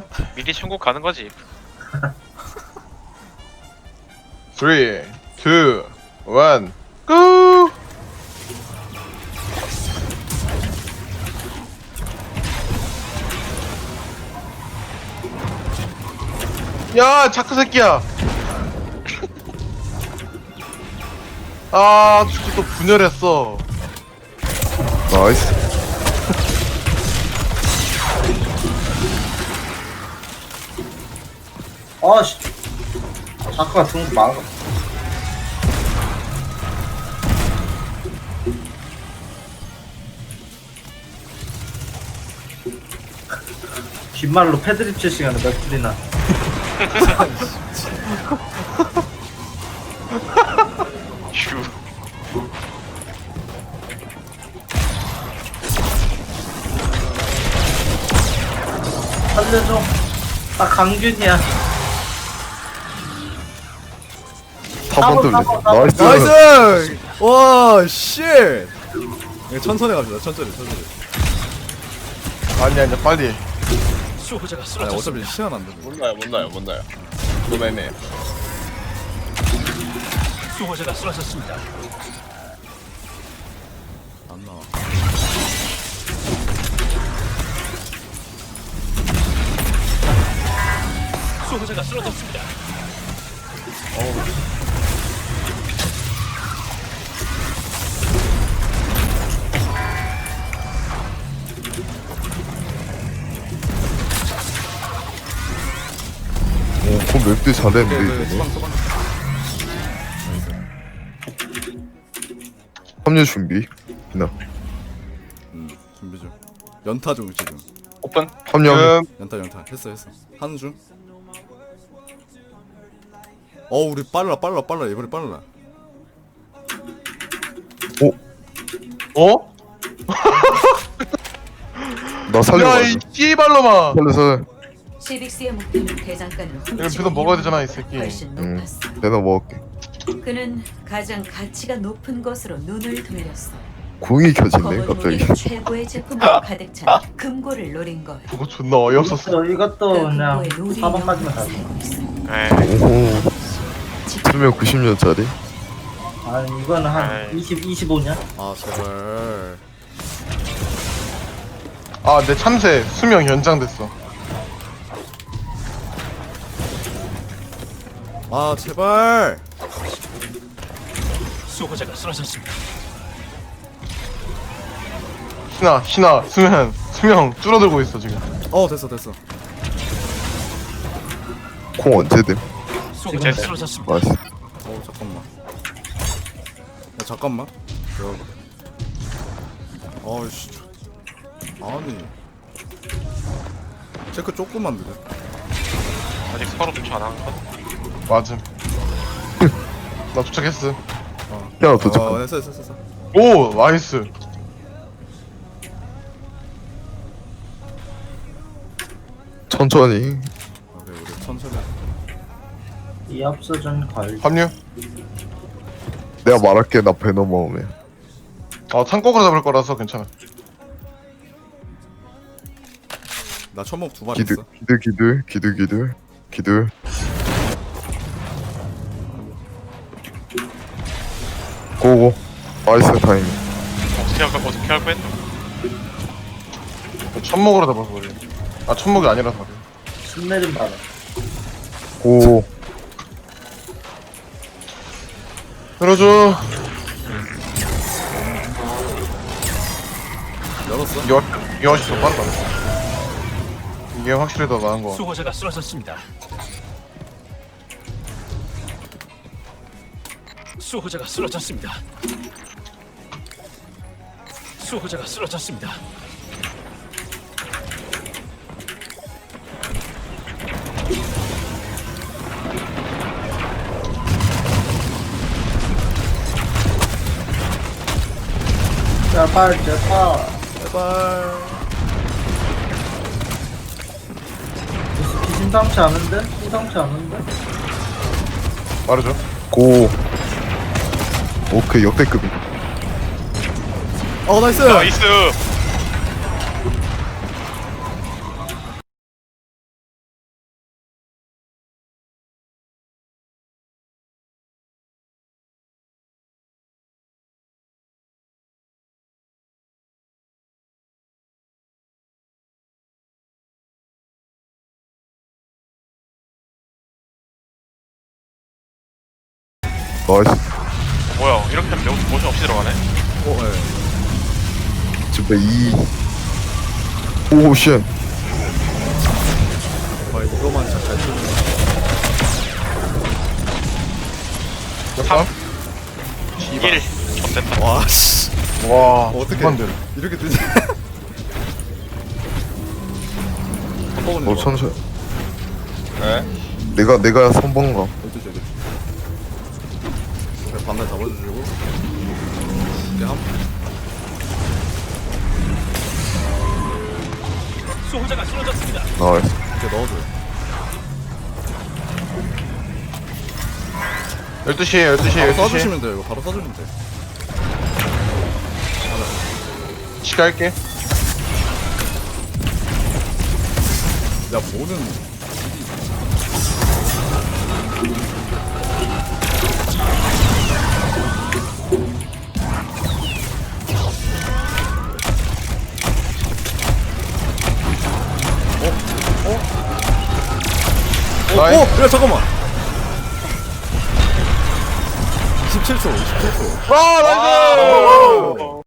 셋, 미리 천국 가는 거지. 3, 2, 1, 고! 야, 자크 새끼야! 아, 진짜 또 분열했어. 나이스 아씨. 자크가 거 막아 귓말로 패드립 칠 시간에 몇 풀이나? 휴. 살려줘. 나 강균이야 4번 뚫리 사번, 사번. 나이스 나이스! 와, 쉣! 이거 천천히 갑시다, 천천히, 천천히. 아니, 아니, 빨리. 수호자가 아니, 쓰러졌습니다. 어차피 시간 안 되네. 못 나요, 못 나요, 못 나요. 너무 애매해. 수호자가 쓰러졌습니다. 안 나와. 수호자가 쓰러졌습니다. 오, 그 네, 네, 잘했는데 소방, 이거 소방. 합류 준비 나 음, 준비 중. 연타 중, 지금. 오픈. 합류 음, 연타, 연타. 했어, 했어. 하는 중. 어, 우리 빨라, 빨라, 빨라. 이번에 빨라. 어? 나 야, 살려가지고 이 씨발로마! 살려서 시빅스의 목표는 대장간을 이거 배도 먹어야 되잖아, 이 새끼. 훨씬 응 높았어. 내가 먹을게 그는 가장 가치가 높은 것으로 눈을 돌렸어. 궁이 켜지네 검은 갑자기 무기 최고의 제품으로 가득 찬 금고를 노린 거야. 그거 존나 어이없었어. 이것도, 이것도 그 그냥 금고에 노리 4번까지만 가 살고 있어. 에이. 오 지금 수명 90년짜리 아니 이거는 한 아이. 20, 25년? 아, 제발. 아, 내 참새 수명 연장됐어. 아, 제발! 수호자가 쓰러졌습니다. 신아, 신아, 수면, 수명 줄어들고 있어, 지금. 어, 됐어, 됐어. 콩 언제 됨? 수호자가 쓰러졌습니다. 나이스 어, 잠깐만. 야, 잠깐만. 아이씨. 아니. 체크 조금만 느려. 아직 서로 도착 안한 거. 맞음. 나 도착했어. 어. 야 도착 어, 됐어, 됐어, 됐어. 오, 나이스. 천천히 아, 그래, 우리 천천히. 이 앞서전 걸 합류. 내가 말할게 나배 넘어오면 어, 창고으로 잡을 거라서 괜찮아. 나 천목 두발 기들 있어. 기들 기들 기들 기들 기들 고고 나이스 타이밍 어떻게 할 거, 어떻게 할 거야? 천목으로 잡아서 그래. 아, 천목이 아니라서 그래. 신내림 받아 고 열어줘. 열었어? 이게 훨씬 더 빠르다. 이게 확실히 더 나은 거. 수호자가 쓰러졌습니다. 수호자가 쓰러졌습니다. 수호자가 쓰러졌습니다. 제발 제발 제발. 심상치 않은데? 심상치 않은데? 말해줘. 고 오케이 역대급. 어 나이스. 나이스. 나이스. 뭐야 이렇게 하면 명- 모션 없이 들어가네? 어, 예. 집에 2 오쉣. 아, 이거만 잘, 잘 쓰는 잠깐 1 젖됐다. 와, 씨. 와 어떻게 한들. 이렇게 뜨지? 한번은 어 천천히 네? 내가 내가 선봉가 12시, 12시. 그래, 방금 잡아주시고. 이렇게 한, 수호자가 쓰러졌습니다. 나이스 이렇게 넣어줘요. 12시에 12시에 바로 12시에 써주시면 돼요, 이거 바로 써주면 돼. 시갈게 야, 뭐는. 나이 어, 야, 잠깐만. 27초, 27초. 와 나이스